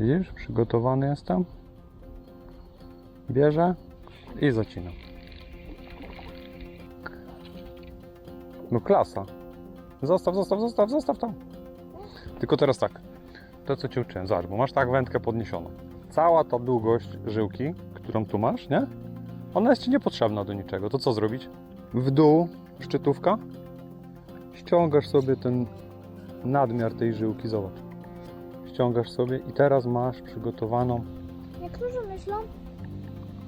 Widzisz? Przygotowany jestem. Bierze i zacinam. No klasa. Zostaw, zostaw, zostaw, zostaw tam. Tylko teraz tak. To co Cię uczyłem. Zobacz, bo masz tak wędkę podniesioną. Cała ta długość żyłki, którą tu masz, nie? Ona jest Ci niepotrzebna do niczego. To co zrobić? W dół szczytówka. Ściągasz sobie ten nadmiar tej żyłki, zobacz. Ściągasz sobie i teraz masz przygotowaną. Niektórzy myślą,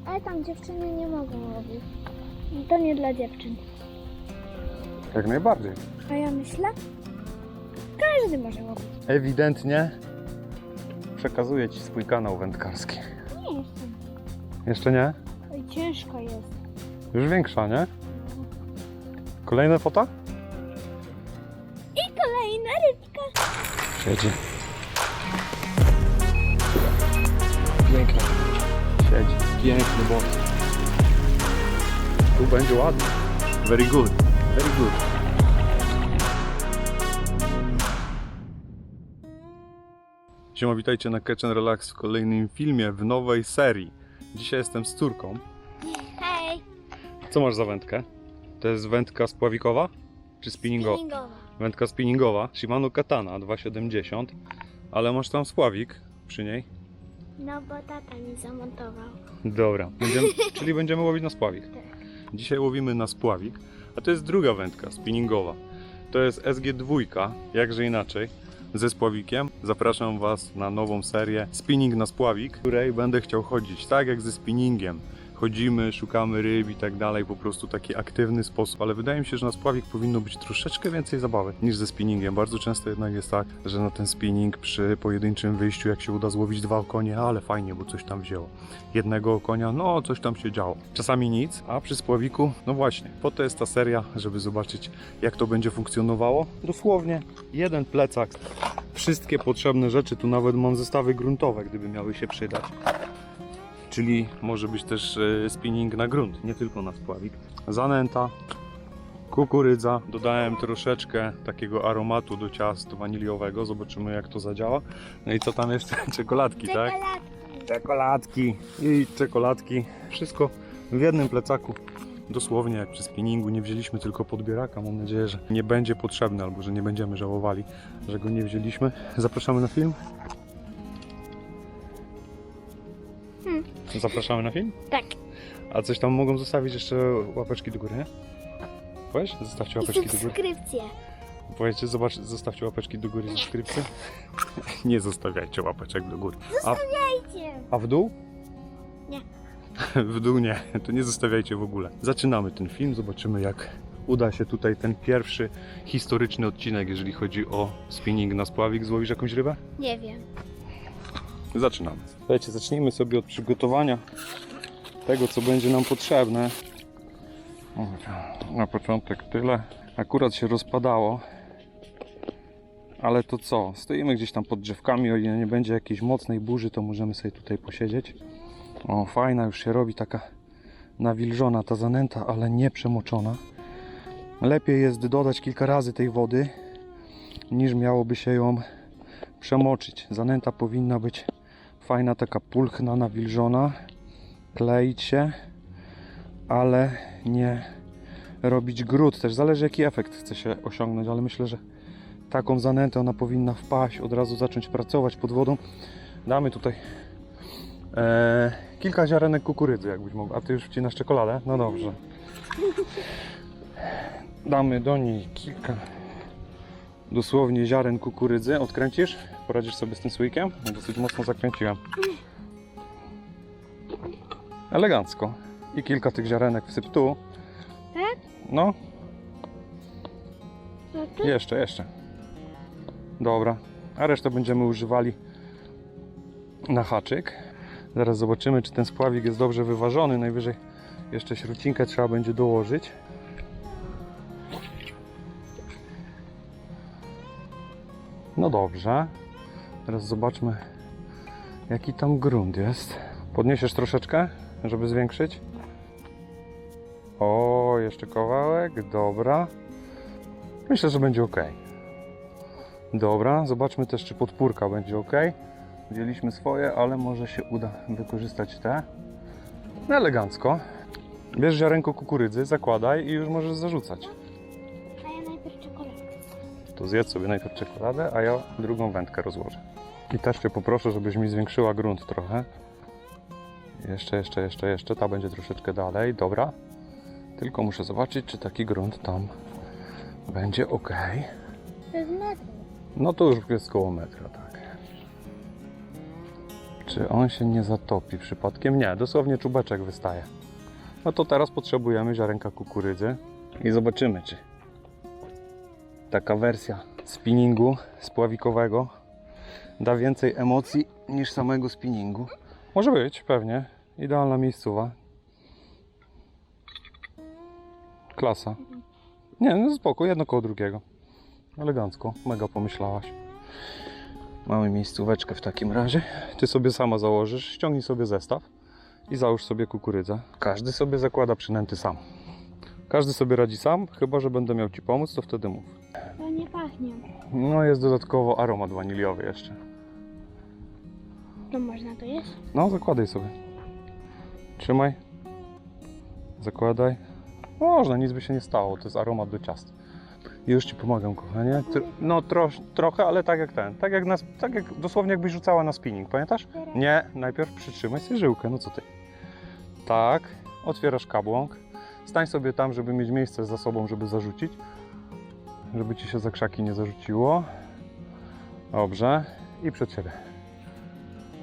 ale tam dziewczyny nie mogą robić. To nie dla dziewczyn. Jak najbardziej. A ja myślę, każdy może robić. Ewidentnie przekazuję Ci swój kanał wędkarski. Nie jestem. Jeszcze nie? Oj, ciężko jest. Już większa, nie? Kolejne foto? I kolejna rybka. Siedzi. Piękny, Siedzi. piękny bąk. Tu będzie ładnie. Very good. Very good. Siema, witajcie na Catch and Relax w kolejnym filmie w nowej serii. Dzisiaj jestem z córką. Hej. Co masz za wędkę? To jest wędka spławikowa czy spinningowa? Spinningowa. Wędka spinningowa Shimano Katana 2,70 ale masz tam spławik przy niej. No bo tata mi zamontował. Dobra, będziemy, czyli będziemy łowić na spławik. Dzisiaj łowimy na spławik, a to jest druga wędka spinningowa. To jest SG2, jakże inaczej, ze spławikiem. Zapraszam Was na nową serię Spinning na spławik, w której będę chciał chodzić tak jak ze spinningiem. Chodzimy, szukamy ryb i tak dalej, po prostu taki aktywny sposób, ale wydaje mi się, że na spławik powinno być troszeczkę więcej zabawy niż ze spinningiem. Bardzo często jednak jest tak, że na ten spinning przy pojedynczym wyjściu, jak się uda złowić dwa konie, ale fajnie, bo coś tam wzięło jednego konia, no coś tam się działo. Czasami nic, a przy spławiku, no właśnie, po to jest ta seria, żeby zobaczyć jak to będzie funkcjonowało. Dosłownie jeden plecak, wszystkie potrzebne rzeczy, tu nawet mam zestawy gruntowe, gdyby miały się przydać. Czyli może być też e, spinning na grunt, nie tylko na spławik. Zanęta, kukurydza, dodałem troszeczkę takiego aromatu do ciast waniliowego, zobaczymy jak to zadziała. No i co tam jeszcze? Czekoladki, tak? Czekoladki. czekoladki i czekoladki. Wszystko w jednym plecaku. Dosłownie jak przy spinningu nie wzięliśmy tylko podbieraka. Mam nadzieję, że nie będzie potrzebny albo że nie będziemy żałowali, że go nie wzięliśmy. Zapraszamy na film. Zapraszamy na film? Tak. A coś tam mogą zostawić jeszcze łapeczki do góry, nie? Powiedz? Zostawcie I łapeczki do góry. subskrypcje. Powiedzcie, zobacz, zostawcie łapeczki do góry, subskrypcję. nie zostawiajcie łapeczek do góry. A Dajcie. A w dół? Nie. w dół nie, to nie zostawiajcie w ogóle. Zaczynamy ten film, zobaczymy jak uda się tutaj ten pierwszy historyczny odcinek, jeżeli chodzi o spinning na spławik. Złowisz jakąś rybę? Nie wiem. Zaczynamy. Słuchajcie, zacznijmy sobie od przygotowania tego, co będzie nam potrzebne. Na początek tyle. Akurat się rozpadało. Ale to co? Stoimy gdzieś tam pod drzewkami, o ile nie będzie jakiejś mocnej burzy, to możemy sobie tutaj posiedzieć. O, fajna już się robi taka nawilżona ta zanęta, ale nie przemoczona. Lepiej jest dodać kilka razy tej wody, niż miałoby się ją przemoczyć. Zanęta powinna być fajna, taka pulchna, nawilżona, kleić się, ale nie robić grud. Też zależy jaki efekt chce się osiągnąć, ale myślę, że taką zanętę ona powinna wpaść, od razu zacząć pracować pod wodą. Damy tutaj e, kilka ziarenek kukurydzy, jakbyś mógł. A ty już wcinasz czekoladę? No dobrze. Damy do niej kilka dosłownie ziaren kukurydzy. Odkręcisz? Poradzisz sobie z tym słoikiem? No, dosyć mocno zakręciłem. Elegancko. I kilka tych ziarenek wsyp tu. Tak? No, No jeszcze, jeszcze. Dobra. A resztę będziemy używali na haczyk. Zaraz zobaczymy, czy ten spławik jest dobrze wyważony. Najwyżej jeszcze śrucinkę trzeba będzie dołożyć. Dobrze. Teraz zobaczmy, jaki tam grunt jest. Podniesiesz troszeczkę, żeby zwiększyć. O, jeszcze kawałek. Dobra. Myślę, że będzie ok. Dobra, zobaczmy też, czy podpórka będzie ok. Wzięliśmy swoje, ale może się uda wykorzystać te. No elegancko. Bierz ziarenko kukurydzy, zakładaj i już możesz zarzucać. To zjedz sobie najpierw czekoladę, a ja drugą wędkę rozłożę. I też Cię poproszę, żebyś mi zwiększyła grunt trochę. Jeszcze, jeszcze, jeszcze, jeszcze. Ta będzie troszeczkę dalej. Dobra. Tylko muszę zobaczyć, czy taki grunt tam będzie ok. To jest metr. No to już jest koło metra, tak. Czy on się nie zatopi przypadkiem? Nie, dosłownie czubeczek wystaje. No to teraz potrzebujemy ziarenka kukurydzy i zobaczymy, czy taka wersja spinningu spławikowego da więcej emocji niż samego spinningu. Może być, pewnie. Idealna miejscowa. Klasa. Nie, no spoko, jedno koło drugiego. Elegancko, mega pomyślałaś. Mamy miejscóweczkę w takim razie. Ty sobie sama założysz, ściągnij sobie zestaw i załóż sobie kukurydzę. Każdy sobie zakłada przynęty sam. Każdy sobie radzi sam, chyba że będę miał Ci pomóc, to wtedy mów. Nie pachnie. No jest dodatkowo aromat waniliowy jeszcze. To można to jeść? No, zakładaj sobie. Trzymaj. Zakładaj. Można, nic by się nie stało, to jest aromat do ciast. Już Ci pomagam, kochanie. Tr- no tro- trochę, ale tak jak ten. Tak jak, na, tak jak dosłownie jakbyś rzucała na spinning, pamiętasz? Nie, najpierw przytrzymaj sobie żyłkę, no co ty. Tak, otwierasz kabłąk. Stań sobie tam, żeby mieć miejsce za sobą, żeby zarzucić. Żeby Ci się za krzaki nie zarzuciło. Dobrze. I przed siebie.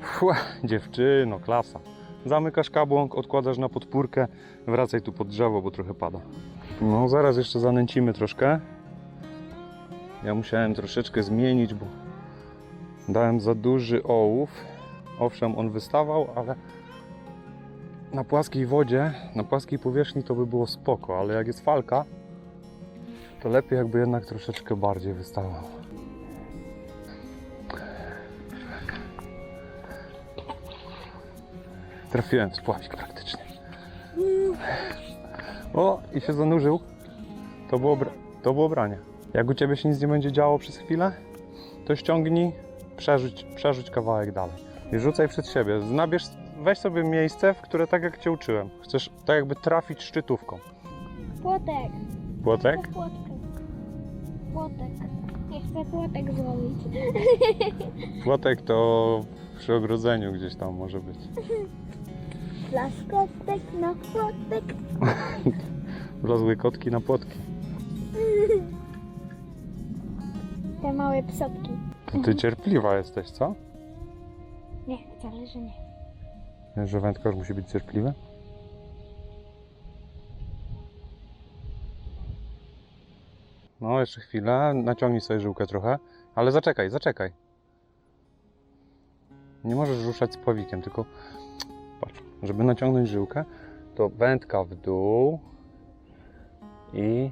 Fua, dziewczyno, klasa. Zamykasz kabłąk, odkładasz na podpórkę, wracaj tu pod drzewo, bo trochę pada. No, zaraz jeszcze zanęcimy troszkę. Ja musiałem troszeczkę zmienić, bo dałem za duży ołów. Owszem, on wystawał, ale na płaskiej wodzie, na płaskiej powierzchni to by było spoko, ale jak jest falka, to lepiej jakby jednak troszeczkę bardziej wystawał. Trafiłem w spławik praktycznie. O, i się zanurzył. To było, to było branie. Jak u Ciebie się nic nie będzie działo przez chwilę, to ściągnij, przerzuć, przerzuć kawałek dalej. I rzucaj przed siebie. Nabierz, weź sobie miejsce, w które tak jak Cię uczyłem. Chcesz tak jakby trafić szczytówką. Płotek. Płotek? Płotek. Płotek. Nie chcę płotek złowić. Płotek to przy ogrodzeniu gdzieś tam może być. Plaskotek na płotek. Wlazły kotki na płotki. Te małe psotki. To Ty cierpliwa jesteś, co? Nie, wcale, że nie. Wiesz, że wędkarz musi być cierpliwy? No, jeszcze chwilę. Naciągnij sobie żyłkę trochę. Ale zaczekaj, zaczekaj. Nie możesz ruszać z pławikiem, tylko patrz, żeby naciągnąć żyłkę, to wędka w dół i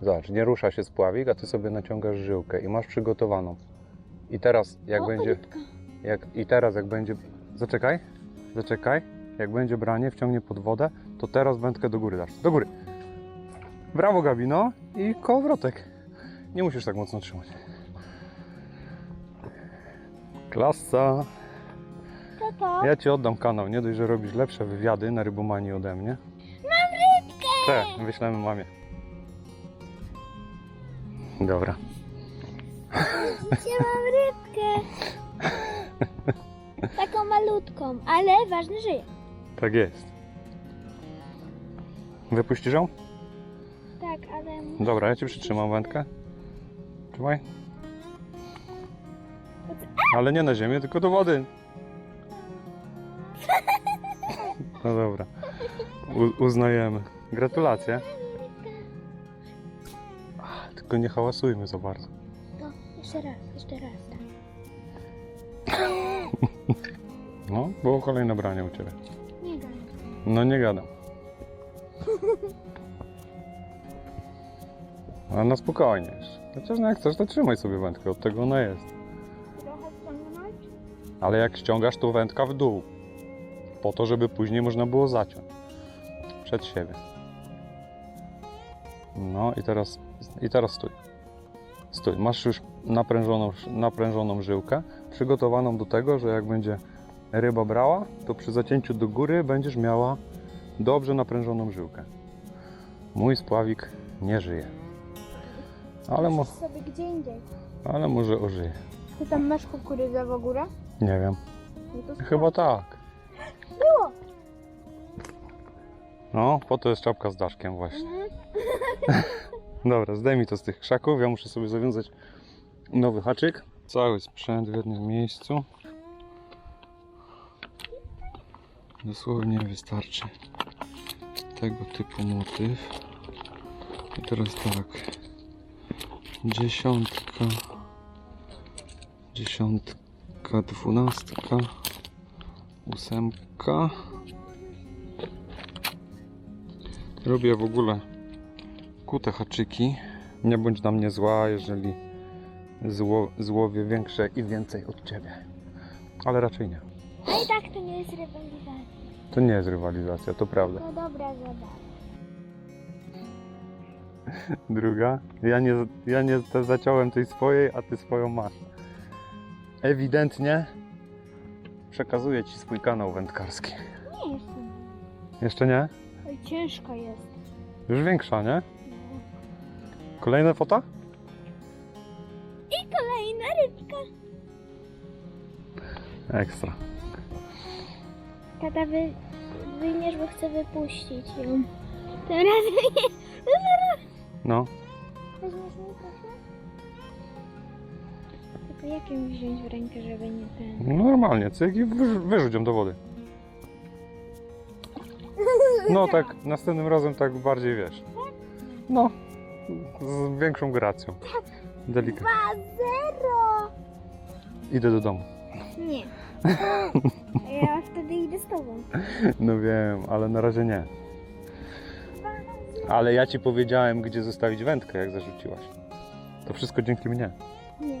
zobacz, nie rusza się spławik, a ty sobie naciągasz żyłkę i masz przygotowaną. I teraz jak o, będzie jak, I teraz jak będzie. Zaczekaj, zaczekaj. Jak będzie branie, wciągnie pod wodę, to teraz wędkę do góry dasz. Do góry. Brawo Gabino i kołowrotek. Nie musisz tak mocno trzymać. Klasa. Co to? Ja ci oddam kanał. Nie dość, że robisz lepsze wywiady na rybomanii ode mnie. Mam rybkę! Te, wyślemy mamie. Dobra. Gdzie mam rybkę? Taką malutką, ale ważne, że je. Tak jest. Wypuścisz ją? Ale... Dobra, ja ci przytrzymam wędkę. Trzymaj. Ale nie na ziemię, tylko do wody. No dobra. U, uznajemy. Gratulacje. Ach, Tylko nie hałasujmy za bardzo. To, jeszcze raz, jeszcze raz. Tak. No, było kolejne branie u Ciebie. Nie gadaj. No nie gadam. A na spokojnie. Chociaż no jak chcesz, to trzymaj sobie wędkę, od tego ona jest. Trochę? Ale jak ściągasz, to wędka w dół. Po to, żeby później można było zaciąć. Przed siebie. No i teraz, i teraz stój. Stój, masz już naprężoną, naprężoną żyłkę, przygotowaną do tego, że jak będzie ryba brała, to przy zacięciu do góry będziesz miała dobrze naprężoną żyłkę. Mój spławik nie żyje, ale, mo, Musisz sobie gdzie indziej. ale może ożyje. Ty tam masz kukurydzę w ogóle? Nie wiem, No to chyba tak. było. No, po to jest czapka z daszkiem właśnie. Mhm. Dobra, zdejmij to z tych krzaków. Ja muszę sobie zawiązać nowy haczyk. Cały sprzęt w jednym miejscu. Dosłownie wystarczy tego typu motyw. I teraz tak. Dziesiątka. Dziesiątka, dwunastka. Ósemka. Robię w ogóle kute haczyki. Nie bądź na mnie zła, jeżeli zło, złowię większe i więcej od ciebie. Ale raczej nie. No i tak to nie jest rywalizacja. To nie jest rywalizacja, to prawda. To dobra zabawa. Druga. Ja nie, ja nie zaciąłem tej swojej, a ty swoją masz. Ewidentnie przekazuję ci swój kanał wędkarski. Nie jestem. Jeszcze nie? Oj, ciężko jest. Już większa, nie? Kolejna fota? I kolejna rybka. Ekstra. Tata, wy, wyjmiesz, bo chcę wypuścić ją. Tym razem nie. No. Weźmiesz mi proszę? Tylko jak ją wziąć w rękę, żeby nie ten... Normalnie, cyk i wyrz- wyrzuć ją do wody. No tak, następnym razem tak bardziej wiesz. No, z większą gracją. Delikatnie. 2-0! Idę do domu. Nie. Ja wtedy idę z tobą. No wiem, ale na razie nie. Ale ja ci powiedziałem, gdzie zostawić wędkę, jak zarzuciłaś. To wszystko dzięki mnie. Nie.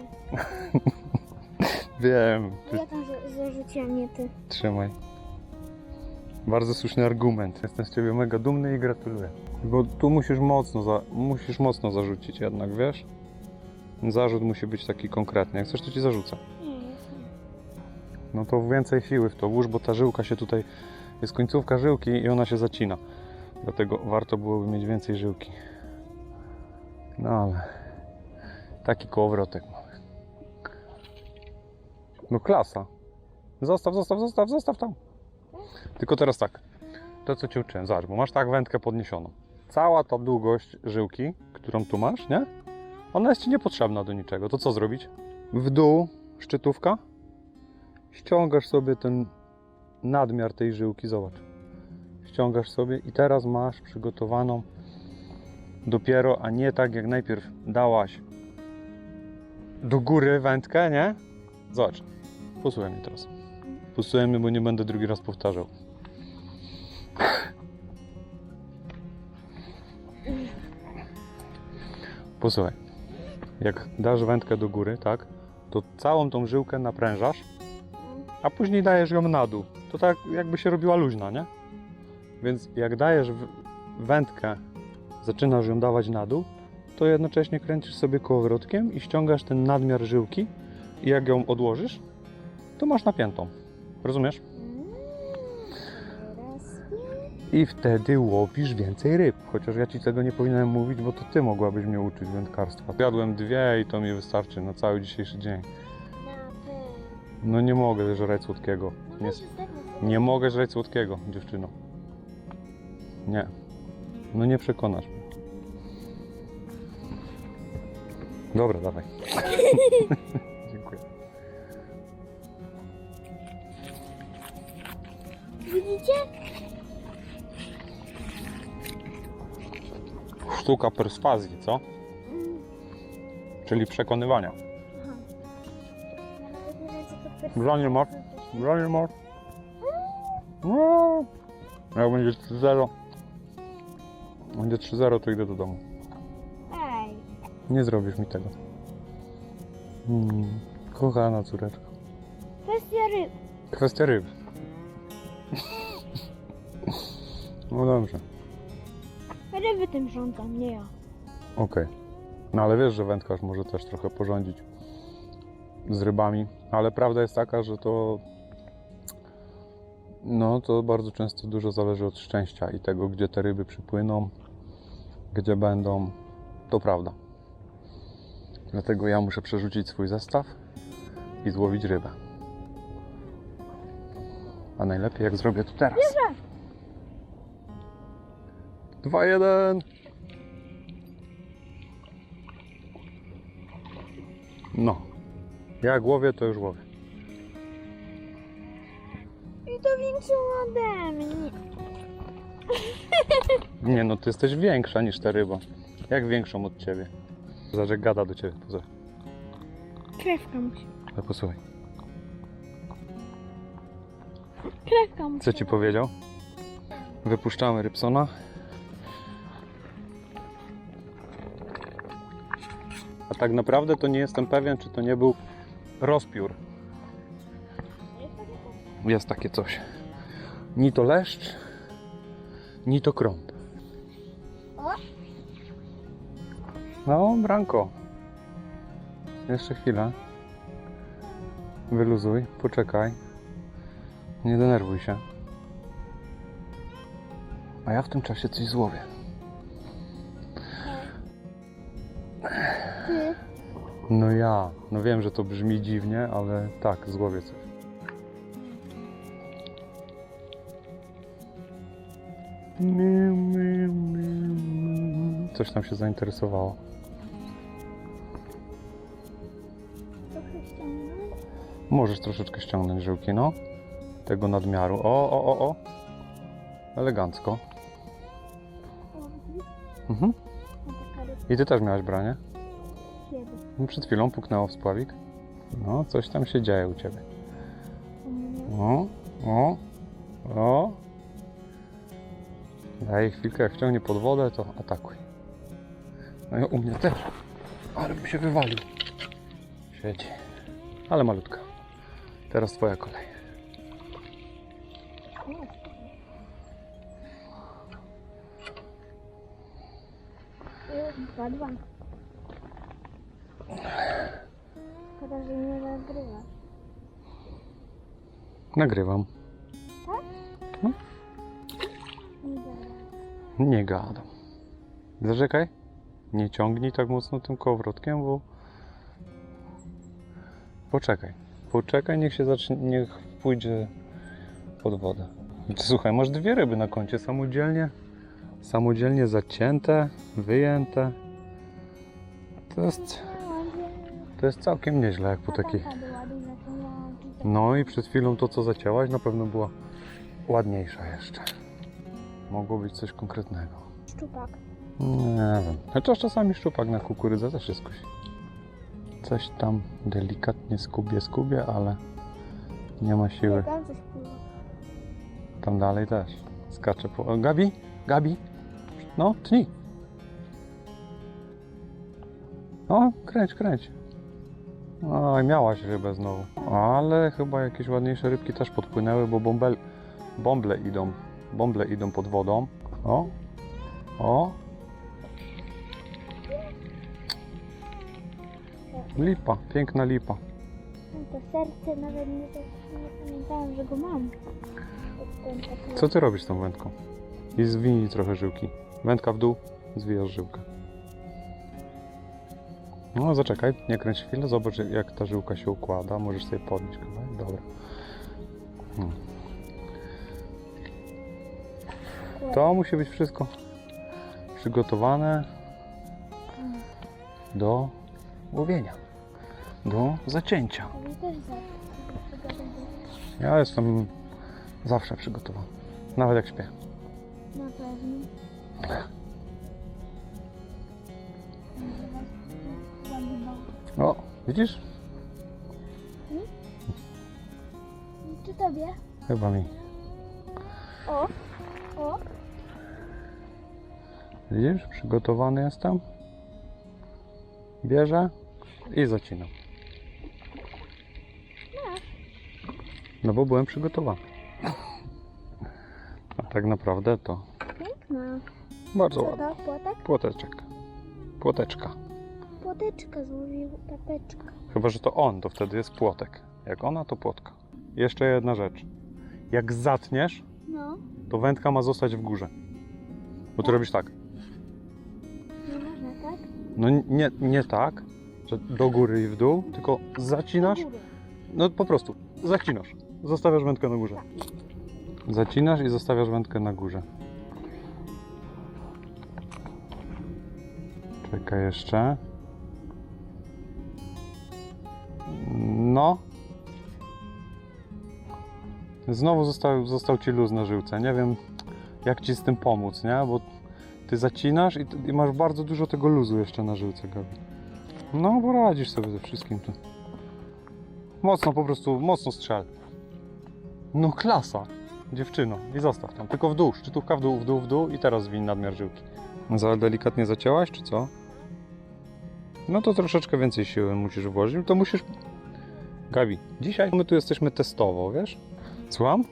Wiem. Ja tam za- zarzuciłam, nie ty. trzymaj. Bardzo słuszny argument. Jestem z ciebie mega dumny i gratuluję. Bo tu musisz mocno, za, musisz mocno zarzucić jednak, wiesz? Zarzut musi być taki konkretny. Jak chcesz, to ci zarzucę. No to więcej siły w to włóż, bo ta żyłka się tutaj... Jest końcówka żyłki i ona się zacina. Dlatego warto byłoby mieć więcej żyłki. No ale... Taki kołowrotek mamy. No klasa. Zostaw, zostaw, zostaw, zostaw tam. Tylko teraz tak. To co Cię uczyłem. Zobacz, bo masz tak wędkę podniesioną. Cała ta długość żyłki, którą tu masz, nie? Ona jest Ci niepotrzebna do niczego. To co zrobić? W dół szczytówka. Ściągasz sobie ten nadmiar tej żyłki. Zobacz. Ściągasz sobie i teraz masz przygotowaną dopiero, a nie tak jak najpierw dałaś do góry wędkę, nie? Zobacz. Posłuchaj mnie teraz. Posłuchaj mnie, bo nie będę drugi raz powtarzał. Posłuchaj. Jak dasz wędkę do góry, tak? To całą tą żyłkę naprężasz, a później dajesz ją na dół. To tak jakby się robiła luźna, nie? Więc jak dajesz wędkę, zaczynasz ją dawać na dół, to jednocześnie kręcisz sobie kołowrotkiem i ściągasz ten nadmiar żyłki i jak ją odłożysz, to masz napiętą. Rozumiesz? I wtedy łowisz więcej ryb. Chociaż ja ci tego nie powinienem mówić, bo to ty mogłabyś mnie uczyć wędkarstwa. Jadłem dwie i to mi wystarczy na cały dzisiejszy dzień. No nie mogę żreć słodkiego. No Nie, nie mogę żreć słodkiego, dziewczyno. Nie. No nie przekonasz mnie. Dobra, dawaj. Dziękuję. Widzicie? Sztuka perswazji, co? Mm. Czyli przekonywania. Aha. Ja nawet nie wiem, co to perswazja Bronię masz? Bronię masz? No. Jak będzie 3-0, będzie 3-0, to idę do domu. Ej, Nie zrobisz mi tego. Hmm, kochana córeczko. kwestia ryb. Kwestia ryb. No dobrze. Ryby tym rządzą, nie ja. Okej. No ale wiesz, że wędkarz może też trochę porządzić z rybami, ale prawda jest taka, że to no to bardzo często dużo zależy od szczęścia i tego, gdzie te ryby przypłyną, gdzie będą. To prawda. Dlatego ja muszę przerzucić swój zestaw i złowić rybę. A najlepiej jak zrobię to teraz. Dwa, jeden. No. Jak łowię, to już łowię. I to większą ode mnie. Nie no, ty jesteś większa niż ta ryba. Jak większą od ciebie? Jak gada do ciebie. Posłuchaj. Krewka musi. Ale posłuchaj. Krewka musi. Co ci powiedział? Wypuszczamy Rybsona. A tak naprawdę to nie jestem pewien, czy to nie był rozpiór. Jest takie coś. Ni to leszcz, ni to krąg. O! No, Branko. Jeszcze chwilę. Wyluzuj, poczekaj. Nie denerwuj się. A ja w tym czasie coś złowię. No ja. No wiem, że to brzmi dziwnie, ale tak, złowię coś. Coś tam się zainteresowało. Możesz troszeczkę ściągnąć żyłki, no. Tego nadmiaru. O, o, o, o. Elegancko. Mhm. I ty też miałeś branie? kiedy? No, Przed chwilą puknęło w spławik. No, coś tam się dzieje u ciebie. O, o, o. Daj chwilkę, jak wciągnie pod wodę, to atakuj. No i u mnie też. Ale bym się wywalił. Siedzi. Ale malutka. Teraz twoja kolej. Dwa, dwa. Szkoda, że nie nagrywa. Nagrywam. Nie gadam. Zaczekaj. Nie ciągnij tak mocno tym kołowrotkiem, bo... Poczekaj. Poczekaj, niech się zacznie, niech pójdzie pod wodę. Słuchaj, masz dwie ryby na koncie samodzielnie. Samodzielnie zacięte, wyjęte. To jest, to jest całkiem nieźle, jak po takich... No i przed chwilą to, co zacięłaś, na pewno była ładniejsza jeszcze. Mogło być coś konkretnego. Szczupak. Nie wiem. Chociaż czasami szczupak na kukurydzę też jest kusi. Coś tam delikatnie skubie, skubie, ale nie ma siły. tam coś pływa. Tam dalej też. Skacze po... O, Gabi? Gabi? No, tnij. No, kręć, kręć. Oj, miałaś rybę znowu. Ale chyba jakieś ładniejsze rybki też podpłynęły, bo bąbel... bąble idą. Bąble idą pod wodą. O. O. Lipa, piękna lipa. To serce nawet nie, nie pamiętałam, że go mam. Co ty robisz z tą wędką? I zwinij trochę żyłki. Wędka w dół, zwijasz żyłkę. No zaczekaj, nie kręć chwilę, zobacz jak ta żyłka się układa. Możesz sobie podnieść kawałek, dobra. Hmm. To musi być wszystko przygotowane do łowienia, do zacięcia. Ja jestem zawsze przygotowany, nawet jak śpię. Na pewno. O, widzisz? Czy tobie? Chyba mi. O! O! Widzisz? Przygotowany jestem. Bierze i zacinam. No bo byłem przygotowany. A tak naprawdę to Piękna. bardzo Co ładnie. to? Płotek? Płoteczek. Płoteczka. Płoteczka złowił, tapeczka. Chyba, że to on, to wtedy jest płotek. Jak ona, to płotka. Jeszcze jedna rzecz. Jak zatniesz, No, to wędka ma zostać w górze. Bo ty robisz tak. No nie, nie tak, że do góry i w dół, tylko zacinasz. No po prostu, zacinasz. Zostawiasz wędkę na górze. Zacinasz i zostawiasz wędkę na górze. Czekaj jeszcze. No. Znowu został, został ci luz na żyłce. Nie wiem, jak ci z tym pomóc, nie? Bo ty zacinasz i, i masz bardzo dużo tego luzu jeszcze na żyłce, Gabi. No, poradzisz sobie ze wszystkim tu. Mocno po prostu, mocno strzel. No klasa, dziewczyno. I zostaw tam, tylko w dół, szczytówka w dół, w dół, w dół i teraz zwiń nadmiar żyłki. Za delikatnie zacięłaś, czy co? No to troszeczkę więcej siły musisz włożyć, to musisz... Gabi, dzisiaj my tu jesteśmy testowo, wiesz? Słucham?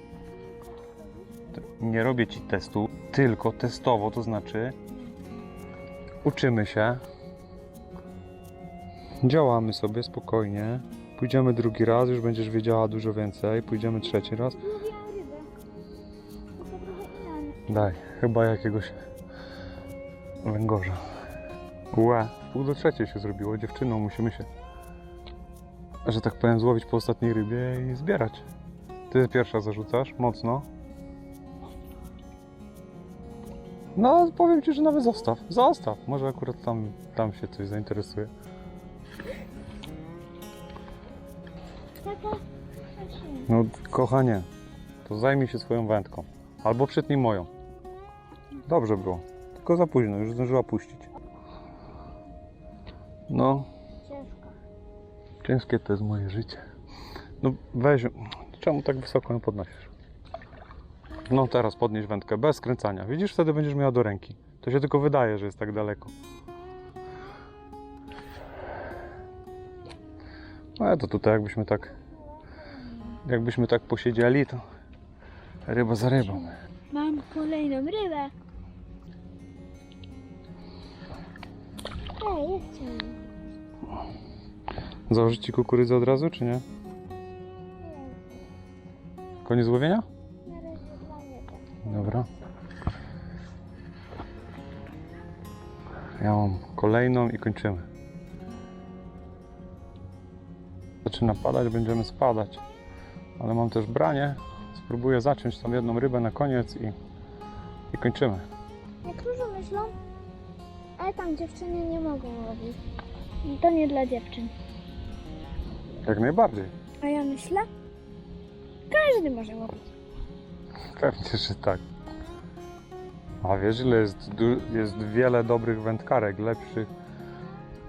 Nie robię ci testu, tylko testowo, to znaczy uczymy się, działamy sobie spokojnie, pójdziemy drugi raz, już będziesz wiedziała dużo więcej, pójdziemy trzeci raz. Daj, chyba jakiegoś węgorza. Łe, pół do trzeciej się zrobiło, dziewczyną musimy się, że tak powiem, złowić po ostatniej rybie i zbierać. Ty pierwsza zarzucasz, mocno. No, powiem Ci, że nawet zostaw, zostaw. Może akurat tam, tam się coś zainteresuje. No, kochanie, to zajmij się swoją wędką. Albo przytnij moją. Dobrze było. Tylko za późno, już zdążyła puścić. No, ciężkie to jest moje życie. No weź, czemu tak wysoko ją podnosisz? No teraz podnieś wędkę, bez skręcania. Widzisz, wtedy będziesz miała do ręki. To się tylko wydaje, że jest tak daleko. No to tutaj jakbyśmy tak, jakbyśmy tak posiedzieli, to ryba za rybą. Mam kolejną rybę. Ej, jeszcze. Założyć ci kukurydzę od razu, czy nie? Koniec łowienia? Dobra. Ja mam kolejną i kończymy. Zaczyna padać, będziemy spadać. Ale mam też branie. Spróbuję zacząć tą jedną rybę na koniec i, i kończymy. Niektórzy myślą, ale tam dziewczyny nie mogą łowić. To nie dla dziewczyn. Jak najbardziej. A ja myślę, każdy może łowić. Pewnie, że tak. A wiesz, ile jest, jest wiele dobrych wędkarek, lepszych.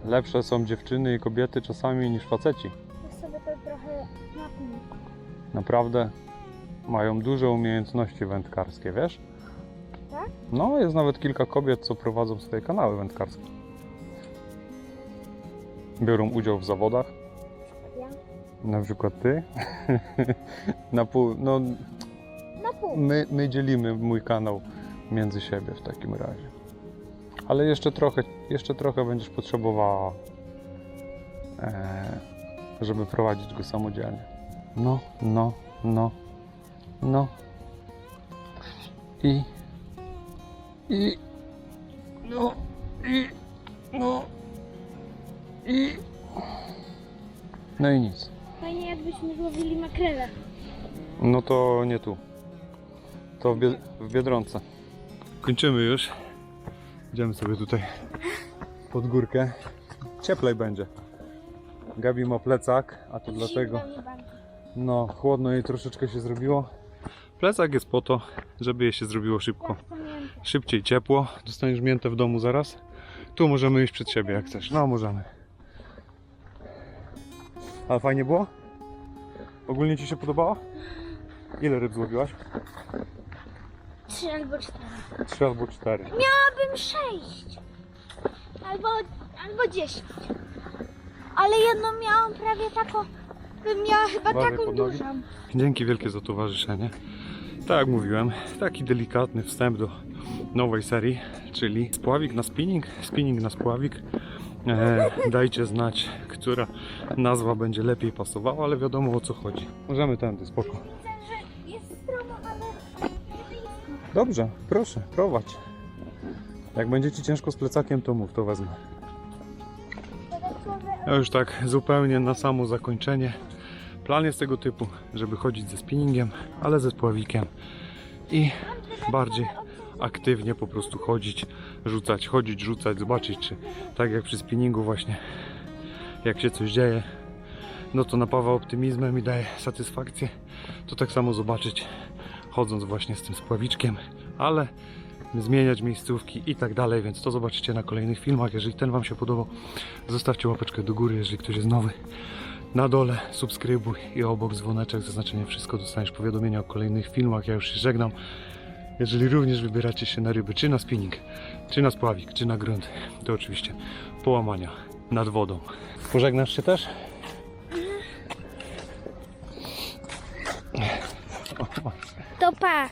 Lepsze są dziewczyny i kobiety czasami niż faceci. Już sobie to trochę napnę. Naprawdę mają duże umiejętności wędkarskie, wiesz? Tak? No, jest nawet kilka kobiet, co prowadzą swoje kanały wędkarskie. Biorą udział w zawodach, Ja. na przykład ty. na pół, no. My, my dzielimy mój kanał między siebie w takim razie. Ale jeszcze trochę, jeszcze trochę będziesz potrzebowała, e, żeby prowadzić go samodzielnie. No, no, no, no. I, i, no, i, no, i. No i nic. Fajnie jakbyśmy złowili makrelę. No to nie tu. To w, Bied- w Biedronce. Kończymy już. Idziemy sobie tutaj pod górkę. Cieplej będzie. Gabi ma plecak, a to dlatego no chłodno jej troszeczkę się zrobiło. Plecak jest po to, żeby jej się zrobiło szybko. Tak. Szybciej ciepło. Dostaniesz miętę w domu zaraz. Tu możemy iść przed siebie jak chcesz. No możemy. Ale fajnie było? Ogólnie Ci się podobało? Ile ryb złowiłaś? Trzy albo cztery. Trzy albo cztery. Miałabym sześć. Albo, albo dziesięć. Ale jedną miałam prawie taką, bym miała chyba Uważaj taką pod nogi. dużą. Dzięki wielkie za towarzyszenie. Tak jak mówiłem, taki delikatny wstęp do nowej serii, czyli spławik na spinning, spinning na spławik. E, dajcie znać, która nazwa będzie lepiej pasowała, ale wiadomo o co chodzi. Możemy tędy, spoko. Dobrze, proszę, prowadź. Jak będziecie ciężko z plecakiem, to mów, to wezmę. Ja już tak zupełnie na samo zakończenie. Plan jest tego typu, żeby chodzić ze spinningiem, ale ze spławikiem i bardziej aktywnie po prostu chodzić, rzucać, chodzić, rzucać, zobaczyć, czy tak jak przy spinningu właśnie, jak się coś dzieje, no to napawa optymizmem i daje satysfakcję. To tak samo zobaczyć, chodząc właśnie z tym spławiczkiem, ale zmieniać miejscówki i tak dalej, więc to zobaczycie na kolejnych filmach. Jeżeli ten Wam się podobał, zostawcie łapeczkę do góry, jeżeli ktoś jest nowy. Na dole subskrybuj i obok dzwoneczek, zaznaczenie wszystko, dostaniesz powiadomienia o kolejnych filmach. Ja już się żegnam. Jeżeli również wybieracie się na ryby, czy na spinning, czy na spławik, czy na grunt, to oczywiście połamania nad wodą. Pożegnasz się też? Topar.